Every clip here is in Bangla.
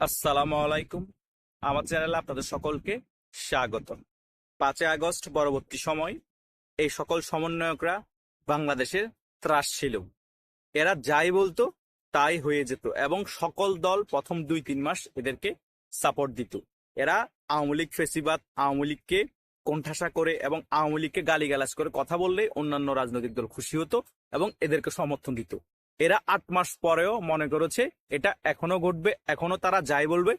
আসসালামু আলাইকুম। আমার চ্যানেলে আপনাদের সকলকে স্বাগত পাঁচই আগস্ট পরবর্তী সময় এই সকল সমন্বয়করা বাংলাদেশের ত্রাস ছিল। এরা যাই বলতো, তাই হয়ে যেত এবং সকল দল প্রথম দুই তিন মাস এদেরকে সাপোর্ট দিত। এরা আওয়ামী লীগ ফেসিবাদ, আওয়ামী লীগকে কোণঠাসা করে এবং আওয়ামী লীগকে গালিগালাজ করে কথা বললে অন্যান্য রাজনৈতিক দল খুশি হতো এবং এদেরকে সমর্থন দিত। এরা আট মাস পরেও মনে করেছে এটা এখনও ঘটবে, এখনও তারা যাই বলবে,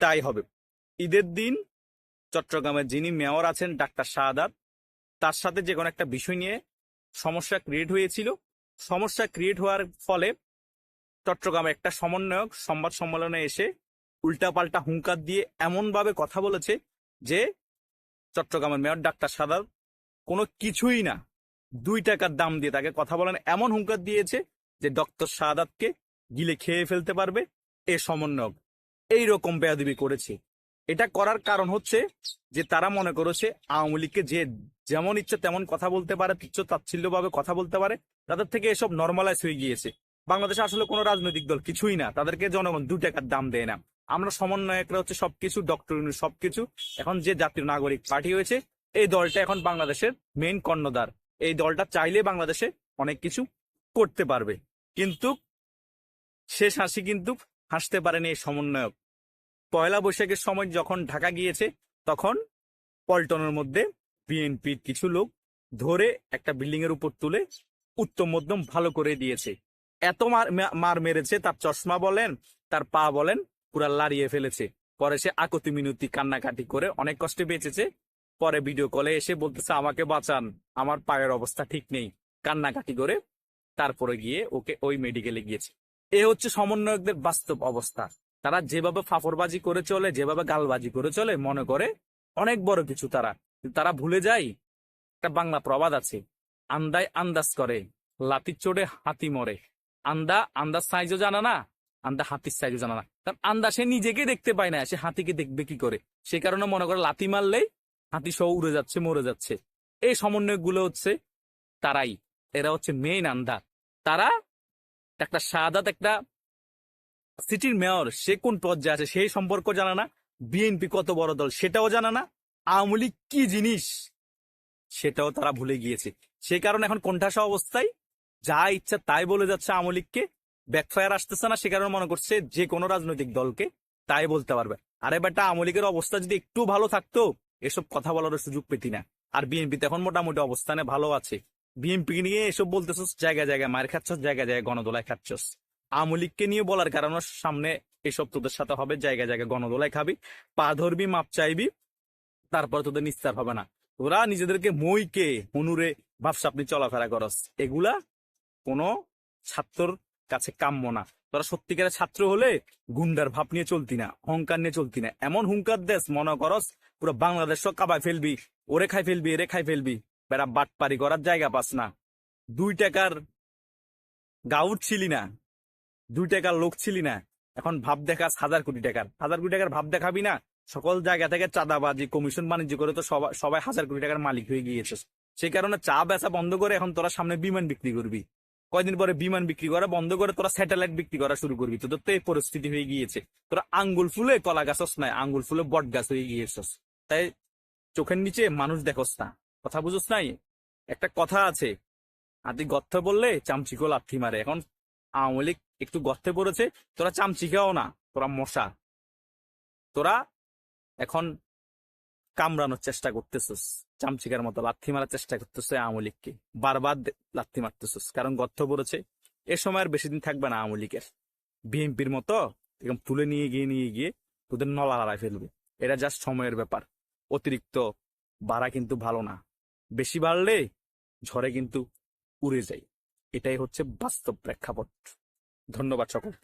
তাই হবে। ঈদের দিন চট্টগ্রামের যিনি মেয়র আছেন, ডাক্তার শাহাদাত, তার সাথে যে কোনো একটা বিষয় নিয়ে সমস্যা ক্রিয়েট হয়েছিল। সমস্যা ক্রিয়েট হওয়ার ফলে চট্টগ্রামে একটা সমন্বয়ক সংবাদ সম্মেলনে এসে উল্টাপাল্টা হুঙ্কার দিয়ে এমনভাবে কথা বলেছে যে চট্টগ্রামের মেয়র ডাক্তার সাদাত কোনো কিছুই না, দুই টাকার দাম দিয়ে তাকে কথা বলেন এমন হুঙ্কার দিয়েছে যে ডক্টর শাহাদাতকে গিলে খেয়ে ফেলতে পারবে, এ সমন্বয়ক। এই রকম বেয়াদবি করেছে। এটা করার কারণ হচ্ছে যে তারা মনে করেছে আওয়ামী লীগকে যে যেমন ইচ্ছে তেমন কথা বলতে পারে, তুচ্ছ তাচ্ছিল্যভাবে কথা বলতে পারে, তাদের থেকে এসব নর্মালাইজ হয়ে গিয়েছে। বাংলাদেশে আসলে কোনো রাজনৈতিক দল কিছুই না, তাদেরকে জনগণ দু টাকার দাম দেয় না। আমরা সমন্বয়করা হচ্ছে সবকিছু, ডক্টর সবকিছু। এখন যে জাতীয় নাগরিক পার্টি হয়েছে, এই দলটা এখন বাংলাদেশের মেইন কর্ণধার। এই দলটা চাইলে বাংলাদেশে অনেক কিছু করতে পারবে। কিন্তু শেষ হাসি কিন্তু হাসতে পারেনি এই সমন্বয়ক। পয়লা বৈশাখের সময় যখন ঢাকা গিয়েছে, তখন পল্টনের মধ্যে বিএনপির কিছু লোক ধরে একটা বিল্ডিং এর উপর তুলে উত্তম মধ্যম ভালো করে দিয়েছে। এত মার মার মেরেছে, তার চশমা বলেন, তার পা বলেন, পুরা লাড়িয়ে ফেলেছে। পরে সে আকতি মিনতি কান্নাকাটি করে অনেক কষ্টে বেঁচেছে। পরে ভিডিও কলে এসে বলতেছে, আমাকে বাঁচান, আমার পায়ের অবস্থা ঠিক নেই। কান্নাকাটি করে তারপরে গিয়ে ওকে ওই মেডিকেলে গিয়েছে। এ হচ্ছে সমন্বয়কদের বাস্তব অবস্থা। তারা যেভাবে ফাফরবাজি করে চলে, যেভাবে গালবাজি করে চলে, মনে করে অনেক বড় কিছু তারা। তারা ভুলে যায়, একটা বাংলা প্রবাদ আছে, আন্দায় আন্দাজ করে, লাতির চড়ে হাতি মরে। আন্দা আন্দাজ সাইজও জানা না, আন্দা হাতির সাইজও জানা না। কারণ আন্দা সে নিজেকে দেখতে পায় না, সে হাতিকে দেখবে কি করে? সে কারণে মনে করে লাতি মারলেই হাতি সহ উড়ে যাচ্ছে, মরে যাচ্ছে। এই সমন্বয়কগুলো হচ্ছে তারাই। এরা হচ্ছে মেইন আন্দা। তারা একটা সাদাত একটা সিটির মেয়র, সে কোন পর্যায়ে আছে সেই সম্পর্ক জানা না। বিএনপি কত বড় দল সেটাও জানা না। আওয়ামী লীগ কি জিনিস সেটাও তারা ভুলে গিয়েছে। সেই কারণে এখন কোণঠাসা অবস্থায় যা ইচ্ছা তাই বলে যাচ্ছে আওয়ামী লীগকে। ব্যাকফায়ার আসতেছে না, সে কারণে মনে করছে যে কোনো রাজনৈতিক দলকে তাই বলতে পারবে। আরে বেটা, আওয়ামী লীগের অবস্থা যদি একটু ভালো থাকতো, এসব কথা বলার সুযোগ পেতি না। আর বিএনপি তো এখন মোটামুটি অবস্থানে ভালো আছে। বিএনপি নিয়ে এসব বলতেছস? জায়গায় জায়গায় মার খাচ্ছস, জায়গায় জায়গায় গণদোলায় খাচ্ছস। আওয়ামী লীগকে নিয়ে বলার কারণে সামনে এসব তোদের সাথে হবে, জায়গায় জায়গায় গণদোলায় খাবি, পা ধরবি, মাপ চাইবি, তারপর তোদের নিস্তার হবে না। তোরা নিজেদেরকে মইকে হনুরে ভাবসাপনি চলাফেরা করস। এগুলা কোনো ছাত্রর কাছে কাম্য না। তোরা সত্যিকারের ছাত্র হলে গুন্ডার ভাব নিয়ে চলতি না, অহংকার নিয়ে চলতি না। এমন হুঙ্কার দেশ মনে করস, পুরো বাংলাদেশ কাবায় ফেলবি, ওরে খাই ফেলবি, এরে খাই ফেলবি। বেড়া বাটপারি করার জায়গা পাস না। দুই টাকার গাউট ছিলি না। দুই টাকার লোক ছিলি না। এখন ভাব দেখাস হাজার কোটি টাকার। হাজার কোটি টাকার ভাব দেখাবি না। সকল জায়গা থেকে চাঁদাবাজি কমিশন বাণিজ্য করে তো সবাই হাজার কোটি টাকার মালিক হয়ে গিয়েছে সেই কারণে চা বেচা বন্ধ করে এখন তোরা সামনে বিমান বিক্রি করবি। কয়দিন পরে বিমান বিক্রি করা বন্ধ করে তোরা স্যাটেলাইট বিক্রি করা শুরু করবি। তোদের তো এই পরিস্থিতি হয়ে গিয়েছে। তোরা আঙ্গুল ফুলে কলা গাছস নাই আঙ্গুল ফুলে বট গাছ হয়ে গিয়েছস। তাই চোখের নিচে মানুষ দেখস না। কথা বুঝোস নাই? একটা কথা আছে। হাতি গর্তে বললে চামচিকো লাথি মারে। এখন আওয়ামী লীগ একটু গর্তে পড়েছে, তোরা চামচিকাও না, তোরা মশা। তোরা এখন কামড়ানোর চেষ্টা করতেছিস, চামচিকার মতো লাথি মারার চেষ্টা করতেছে আওয়ামী লীগকে। বারবার লাথি মারতেছিস, কারণ গর্ত পড়েছে। এ সময় আর বেশি দিন থাকবে না আওয়ামী লীগের। বিএনপির মতো এরকম তুলে নিয়ে গিয়ে নিয়ে গিয়ে তোদের নলা লড়াই ফেলবে। এটা জাস্ট সময়ের ব্যাপার। অতিরিক্ত বাড়া কিন্তু ভালো না। বেশি বাড়লে ঝড়ে কিন্তু উড়ে যায়। এটাই হচ্ছে বাস্তব প্রেক্ষাপট। ধন্যবাদ সকল